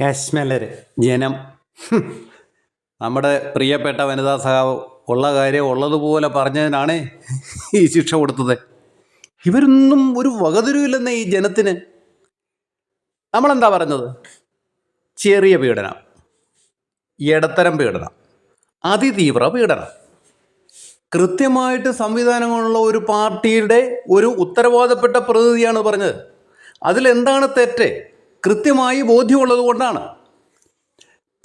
കാശ്മലർ ജനം. നമ്മുടെ പ്രിയപ്പെട്ട വനിതാ സഹാവ് ഉള്ള കാര്യം ഉള്ളതുപോലെ പറഞ്ഞതിനാണ് ഈ ശിക്ഷ കൊടുത്തത്. ഇവരൊന്നും ഒരു വകതിരുവില്ലെന്നേ ഈ ജനത്തിന്. നമ്മളെന്താ പറഞ്ഞത്? ചെറിയ പീഡനം. ഇടത്തരം പീഡനം. അതിതീവ്ര പീഡനം. കൃത്യമായിട്ട് സംവിധാനങ്ങളുള്ള ഒരു പാർട്ടിയുടെ ഒരു ഉത്തരവാദപ്പെട്ട പ്രതിനിധിയാണ് പറഞ്ഞത്. അതിലെന്താണ് തെറ്റ്? കൃത്യമായി ബോധ്യമുള്ളത് കൊണ്ടാണ്.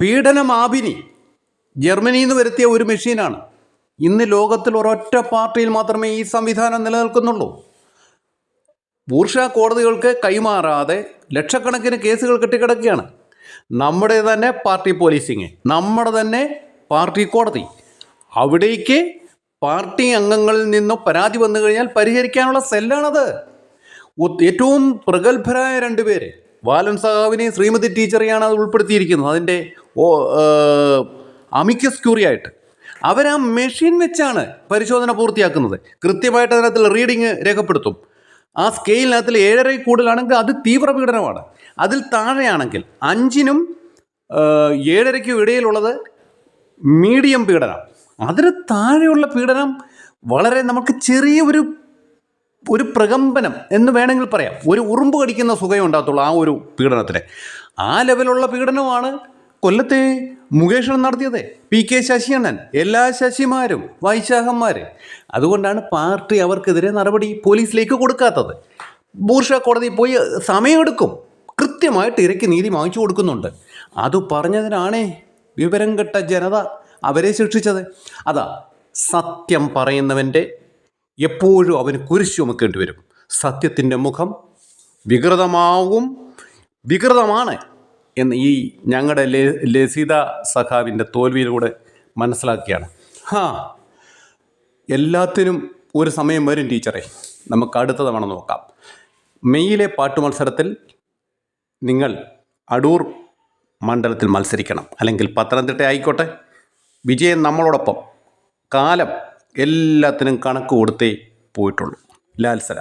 പീഡനമാപിനി ജർമ്മനിയിൽ നിന്ന് വരുത്തിയ ഒരു മെഷീനാണ്. ഇന്ന് ലോകത്തിൽ ഒരൊറ്റ പാർട്ടിയിൽ മാത്രമേ ഈ സംവിധാനം നിലനിൽക്കുന്നുള്ളൂ. ബൂർഷ കോടതികൾക്ക് കൈമാറാതെ ലക്ഷക്കണക്കിന് കേസുകൾ കെട്ടിക്കിടക്കുകയാണ്. നമ്മുടെ തന്നെ പാർട്ടി പോലീസിങ് നമ്മുടെ തന്നെ പാർട്ടി കോടതി. അവിടേക്ക് പാർട്ടി അംഗങ്ങളിൽ നിന്നോ പരാതി വന്നു കഴിഞ്ഞാൽ പരിഹരിക്കാനുള്ള സെല്ലാണത്. ഏറ്റവും പ്രഗത്ഭരായ രണ്ടുപേര് ബാലൻ സഹാവിനെയും ശ്രീമതി ടീച്ചറെയാണ് അത് ഉൾപ്പെടുത്തിയിരിക്കുന്നത്. അതിന്റെ ഓ അമിക്കസ് ക്യൂറിയായിട്ട്. അവർ ആ മെഷീൻ വെച്ചാണ് പരിശോധന പൂർത്തിയാക്കുന്നത്. കൃത്യമായിട്ട് അതിനകത്ത് റീഡിങ് രേഖപ്പെടുത്തും. ആ സ്കെയിലിനകത്തിൽ ഏഴരയിൽ കൂടുതലാണെങ്കിൽ അത് തീവ്രപീഡനമാണ് അതിൽ താഴെയാണെങ്കിൽ അഞ്ചിനും ഏഴരയ്ക്കും ഇടയിലുള്ളത് മീഡിയം പീഡനം. അതിന് താഴെയുള്ള പീഡനം വളരെ നമുക്ക് ചെറിയ ഒരു ഒരു പ്രകമ്പനം എന്ന് വേണമെങ്കിൽ പറയാം. ഒരു ഉറുമ്പ് കടിക്കുന്ന സുഖം ഉണ്ടാകത്തുള്ളൂ ആ ഒരു പീഡനത്തിന്. ആ ലെവലുള്ള പീഡനമാണ് കൊല്ലത്തെ മുകേഷൻ നടത്തിയത്. പി കെ ശശിയണ്ണൻ എല്ലാ ശശിമാരും വൈശാഖന്മാർ അതുകൊണ്ടാണ് പാർട്ടി അവർക്കെതിരെ നടപടി പോലീസിലേക്ക് കൊടുക്കാത്തത്. ബൂർഷ കോടതി പോയി സമയമെടുക്കും. കൃത്യമായിട്ട് ഇരയ്ക്ക് നീതി വാങ്ങിച്ചു കൊടുക്കുന്നുണ്ട്. അത് പറഞ്ഞതിനാണേ വിവരം കെട്ട ജനത അവരെ ശിക്ഷിച്ചത്. അതാ സത്യം പറയുന്നവന്റെ എപ്പോഴും അവന് കുരിശ് ചുമക്കേണ്ടി വരും. സത്യത്തിന്റെ മുഖം വികൃതമാവും. വികൃതമാണ് എന്ന് ഈ ഞങ്ങളുടെ ലസിത സഖാവിന്റെ തോൽവിയിലൂടെ മനസ്സിലാക്കിയാണ് ഹാ എല്ലാത്തിനും ഒരു സമയം വരും ടീച്ചറെ. നമുക്ക് അടുത്ത തവണ നോക്കാം. മെയ്യിലെ പാട്ട് മത്സരത്തിൽ നിങ്ങൾ അടൂർ മണ്ഡലത്തിൽ മത്സരിക്കണം. അല്ലെങ്കിൽ പത്തനംതിട്ട ആയിക്കോട്ടെ. വിജയം നമ്മളോടൊപ്പം. കാലം എല്ലാത്തിനും കണക്ക് കൊടുത്തേ പോയിട്ടുള്ളൂ. ലാൽസര